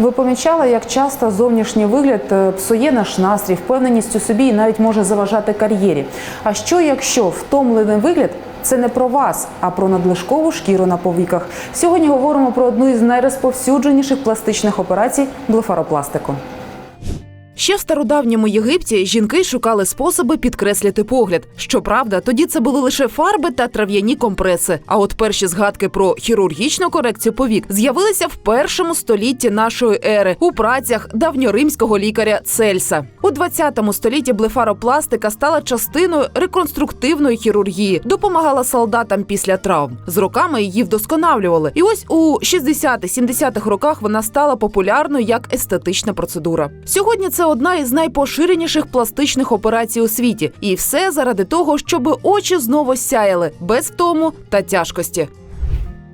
Ви помічали, як часто зовнішній вигляд е, псує наш настрій, впевненість у собі і навіть може заважати кар'єрі. А що якщо втомлений вигляд це не про вас, а про надлишкову шкіру на повіках? Сьогодні говоримо про одну із найрозповсюдженіших пластичних операцій блефаропластику. Ще в стародавньому Єгипті жінки шукали способи підкреслити погляд. Щоправда, тоді це були лише фарби та трав'яні компреси. А от перші згадки про хірургічну корекцію повік з'явилися в першому столітті нашої ери у працях давньоримського лікаря Цельса. У 20 столітті блефаропластика стала частиною реконструктивної хірургії, допомагала солдатам після травм. З роками її вдосконалювали. І ось у 60-70-х роках вона стала популярною як естетична процедура. Сьогодні це одна із найпоширеніших пластичних операцій у світі, і все заради того, щоб очі знову сяяли без втому та тяжкості.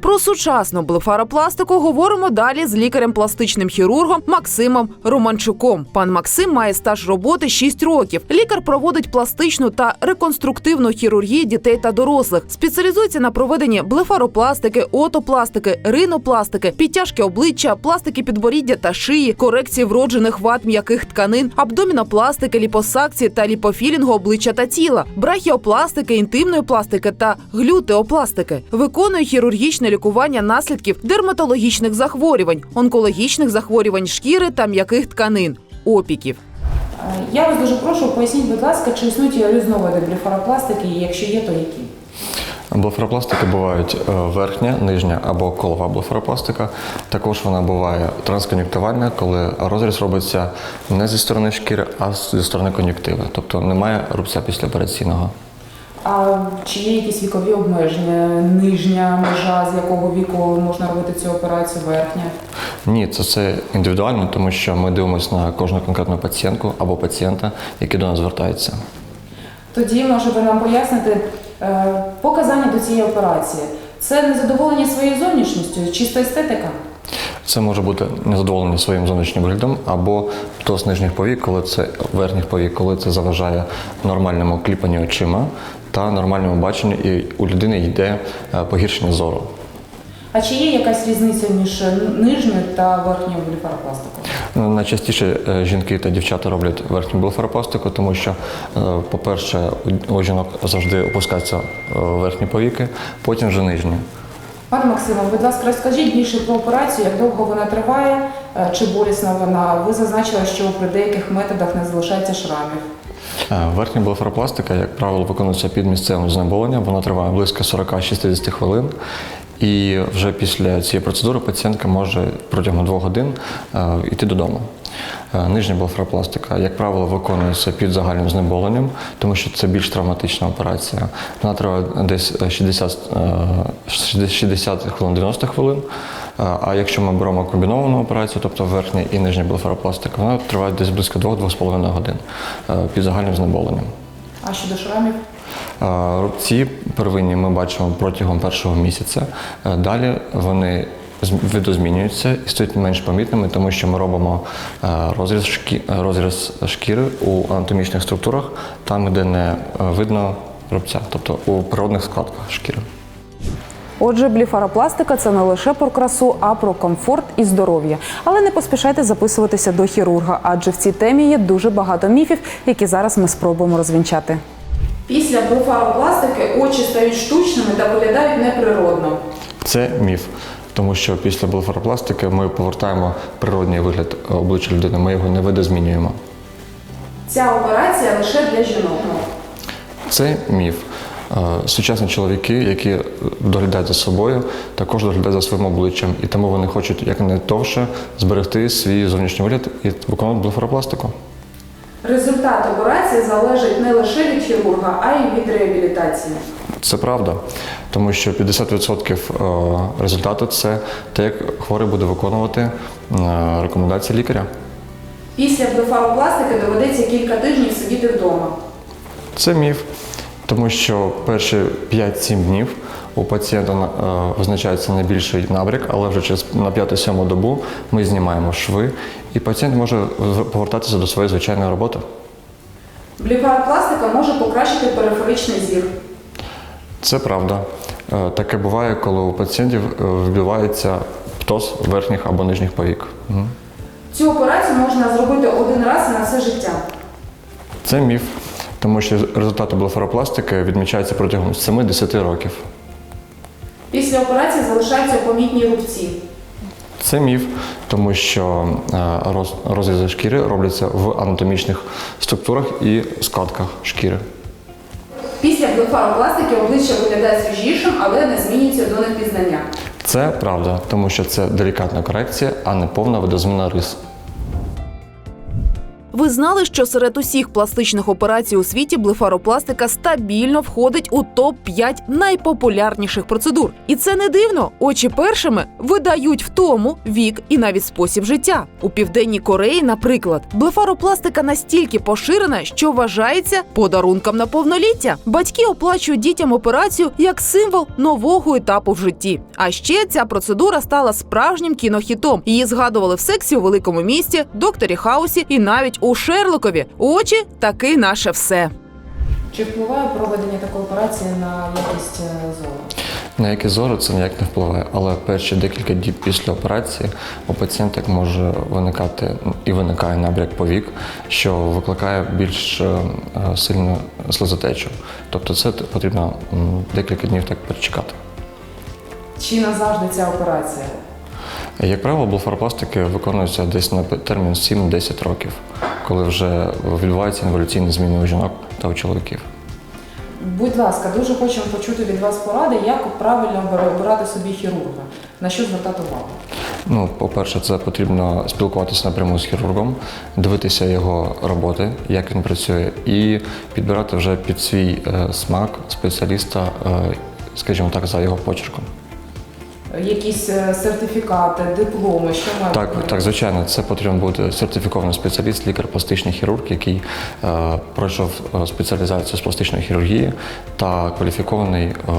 Про сучасну блефаропластику говоримо далі з лікарем-пластичним хірургом Максимом Романчуком. Пан Максим має стаж роботи 6 років. Лікар проводить пластичну та реконструктивну хірургію дітей та дорослих. Спеціалізується на проведенні блефаропластики, отопластики, ринопластики, підтяжки обличчя, пластики підборіддя та шиї, корекції вроджених вад м'яких тканин, абдомінопластики, ліпосакції та ліпофілінгу обличчя та тіла, брахіопластики, інтимної пластики та глютеопластики. Виконує хірургічне лікування наслідків дерматологічних захворювань, онкологічних захворювань шкіри та м'яких тканин, опіків. Я вас дуже прошу, поясніть, будь ласка, чи існують різновиди блефаропластики, і якщо є, то які? Блефаропластики бувають е, верхня, нижня або колова блефаропластика. Також вона буває транскон'юктивальна, коли розріз робиться не зі сторони шкіри, а зі сторони кон'юктиви. Тобто немає рубця післяопераційного. А чи є якісь вікові обмеження, нижня межа, з якого віку можна робити цю операцію, верхня? Ні, це все індивідуально, тому що ми дивимося на кожну конкретну пацієнтку або пацієнта, який до нас звертається. Тоді може ви нам пояснити е, показання до цієї операції. Це незадоволення своєю зовнішністю, чиста естетика? Це може бути незадоволення своїм зовнішнім виглядом або птоз нижніх повік, коли це верхніх повік, коли це заважає нормальному кліпанню очима та нормальному баченню, і у людини йде е, погіршення зору. А чи є якась різниця між нижньою та верхньою блефаропластикою? Ну, Найчастіше е, жінки та дівчата роблять верхню блефаропластику, тому що, е, по-перше, у- жінок завжди опускаються верхні повіки, потім вже нижні. Пане Максиме, будь ласка, розкажіть більше про операцію, як довго вона триває, чи болісна вона. Ви зазначили, що при деяких методах не залишається шрамів. Е, Верхня блефаропластика, як правило, виконується під місцевим знеболенням. Вона триває близько 40-60 хвилин. І вже після цієї процедури пацієнтка може протягом двох годин е, йти додому. Е, Нижня блефаропластика, як правило, виконується під загальним знеболенням, тому що це більш травматична операція. Вона триває десь 60, е, 60 хвилин 90 хвилин. Е, А якщо ми беремо комбіновану операцію, тобто верхня і нижня блефаропластика, вона триває десь близько 2-2,5 годин е, під загальним знеболенням. А щодо шрамів? Е, Рубці первинні ми бачимо протягом першого місяця. Е, Далі вони видозмінюються і стають менш помітними, тому що ми робимо е, розріз, шкі... е, розріз шкіри у анатомічних структурах, там, де не е, видно рубця, тобто у природних складках шкіри. Отже, блефаропластика це не лише про красу, а про комфорт і здоров'я. Але не поспішайте записуватися до хірурга, адже в цій темі є дуже багато міфів, які зараз ми спробуємо розвінчати. Після блефаропластики очі стають штучними та виглядають неприродно. Це міф. Тому що після блефаропластики ми повертаємо природній вигляд обличчя людини, ми його не видозмінюємо. Ця операція лише для жінок. Це міф. Сучасні чоловіки, які доглядають за собою, також доглядають за своїм обличчям, і тому вони хочуть якнайдовше зберегти свій зовнішній вигляд і виконувати блефаропластику. Результат операції залежить не лише від хірурга, а й від реабілітації. Це правда, тому що 50% е, результату це те, як хворий буде виконувати е, рекомендації лікаря. Після блефаропластики доведеться кілька тижнів сидіти вдома. Це міф, тому що перші 5-7 днів у пацієнта е, визначається найбільший набряк, але вже через на 5-7 добу ми знімаємо шви, і пацієнт може повертатися до своєї звичайної роботи. Блефаропластика може покращити периферичний зір. Це правда. Е, Таке буває, коли у пацієнтів е, вбивається птоз верхніх або нижніх повік. Цю операцію можна зробити один раз на все життя. Це міф, тому що результати блефаропластики відмічаються протягом 7-10 років. Після операції залишаються помітні рубці. Це міф, тому що е, розрізи шкіри робляться в анатомічних структурах і складках шкіри. Після блефаропластики обличчя виглядає свіжішим, але не змінюється до непізнання. Це правда, тому що це делікатна корекція, а не повна видозміна рис. Ви знали, що серед усіх пластичних операцій у світі блефаропластика стабільно входить у топ 5 найпопулярніших процедур. І це не дивно. Очі першими видають втому вік і навіть спосіб життя. У південній Кореї, наприклад, блефаропластика настільки поширена, що вважається подарунком на повноліття. Батьки оплачують дітям операцію як символ нового етапу в житті. А ще ця процедура стала справжнім кінохітом. Її згадували в сексі у великому місті, докторі Хаусі і навіть у Шерлокові. Очі таки наше все. Чи впливає проведення такої операції на якість е, зору? На які зори це ніяк не впливає, але перші декілька діб після операції у пацієнток може виникати і виникає набряк повік, що викликає більш е, сильну сльозотечу. Тобто це потрібно декілька днів так перечекати. Чи назавжди ця операція? Як правило, блефаропластики виконуються десь на термін 7-10 років, коли вже відбуваються інволюційні зміни у жінок та у чоловіків. Будь ласка, дуже хочемо почути від вас поради, як правильно обира- обирати собі хірурга, на що звертати увагу. Ну, по-перше, це потрібно спілкуватися напряму з хірургом, дивитися його роботи, як він працює, і підбирати вже під свій е, смак спеціаліста, е, скажімо так, за його почерком. Якісь е, сертифікати, дипломи, що має Так, бути? так, звичайно, це потрібен бути сертифікований спеціаліст, лікар-пластичний хірург, який е, пройшов е, спеціалізацію з пластичної хірургії та кваліфікований е,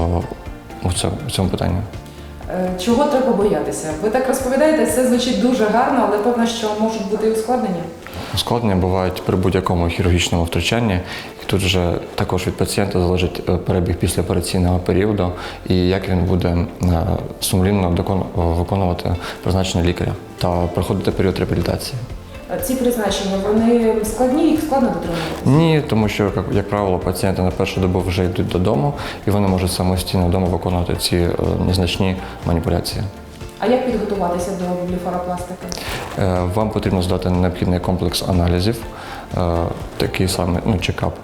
у цьому питанні. Е, Чого треба боятися? Ви так розповідаєте, все звучить дуже гарно, але певно, що можуть бути ускладнення. Ускладнення бувають при будь-якому хірургічному втручанні, і тут вже також від пацієнта залежить е, перебіг післяопераційного періоду і як він буде е, сумлінно виконувати призначення лікаря та проходити період реабілітації. Ці призначення вони складні, їх складно дотримуватися. Ні, тому що, як, як правило, пацієнти на першу добу вже йдуть додому, і вони можуть самостійно вдома виконувати ці е, незначні маніпуляції. А як підготуватися до блефаропластики? Е, Вам потрібно здати необхідний комплекс аналізів, е, такий самий ну, чекап.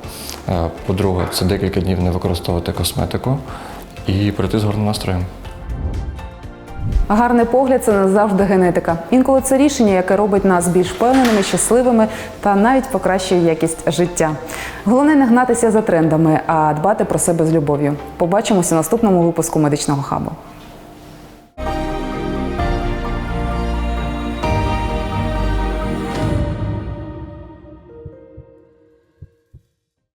Е, По-друге, це декілька днів не використовувати косметику і прийти з гарним настроєм. Гарний погляд це не завжди генетика. Інколи це рішення, яке робить нас більш впевненими, щасливими та навіть покращує якість життя. Головне не гнатися за трендами, а дбати про себе з любов'ю. Побачимося в наступному випуску медичного хабу.